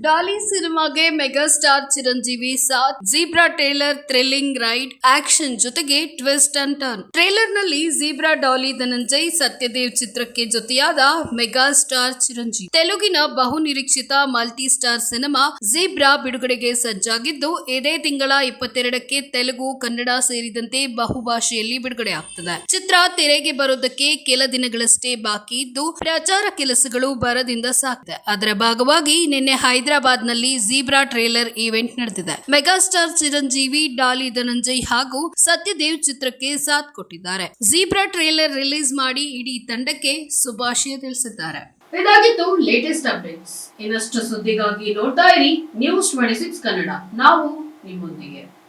ಡಾಲಿ ಸಿನಿಮಾಗೆ ಮೆಗಾಸ್ಟಾರ್ ಚಿರಂಜೀವಿ ಸಾಥ್ Zebra trailer thrilling ride action ಜೊತೆಗೆ ಟ್ವಿಸ್ಟ್ ಅಂಡ್ ಟರ್ನ್. ಟ್ರೇಲರ್ನಲ್ಲಿ ಜೀಬ್ರಾ ಡಾಲಿ ಧನಂಜಯ್, ಸತ್ಯದೇವ್ ಚಿತ್ರಕ್ಕೆ ಜೊತೆಯಾದ ಮೆಗಾಸ್ಟಾರ್ ಚಿರಂಜೀವಿ. ತೆಲುಗಿನ ಬಹು ನಿರೀಕ್ಷಿತ ಮಲ್ಟಿ ಸ್ಟಾರ್ ಸಿನಿಮಾ ಜೀಬ್ರಾ ಬಿಡುಗಡೆಗೆ ಸಜ್ಜಾಗಿದ್ದು, ಇದೇ ತಿಂಗಳ ಇಪ್ಪತ್ತೆರಡಕ್ಕೆ ತೆಲುಗು, ಕನ್ನಡ ಸೇರಿದಂತೆ ಬಹುಭಾಷೆಯಲ್ಲಿ ಬಿಡುಗಡೆ ಆಗ್ತದೆ. ಚಿತ್ರ ತೆರೆಗೆ ಬರೋದಕ್ಕೆ ಕೆಲ ದಿನಗಳಷ್ಟೇ ಬಾಕಿ ಇದ್ದು, ಪ್ರಚಾರ ಕೆಲಸಗಳು ಬರದಿಂದ ಸಾಕಿದೆ ಅದರ ಭಾಗವಾಗಿ ನಿನ್ನೆ ಹೈದರಾಬಾದ್ ನಲ್ಲಿ ಜೀಬ್ರಾ ಟ್ರೇಲರ್ ಈವೆಂಟ್ ನಡೆದಿದೆ. ಮೆಗಾಸ್ಟಾರ್ ಚಿರಂಜೀವಿ, ಡಾಲಿ ಧನಂಜಯ್ ಹಾಗೂ ಸತ್ಯದೇವ್ ಚಿತ್ರಕ್ಕೆ ಸಾಥ್ ಕೊಟ್ಟಿದ್ದಾರೆ. ಜೀಬ್ರಾ ಟ್ರೇಲರ್ ರಿಲೀಸ್ ಮಾಡಿ ಇಡೀ ತಂಡಕ್ಕೆ ಶುಭಾಶಯ ತಿಳಿಸಿದ್ದಾರೆ. ಇದಾಗಿತ್ತು ಲೇಟೆಸ್ಟ್ ಅಪ್ಡೇಟ್ಸ್ ಇನ್ನಷ್ಟು ಸುದ್ದಿಗಾಗಿ ನೋಡ್ತಾ ಇರಿ ನ್ಯೂಸ್ ಟ್ವೆಂಟಿ ಸಿಕ್ಸ್ ಕನ್ನಡ. ನಾವು ನಿಮ್ಮೊಂದಿಗೆ.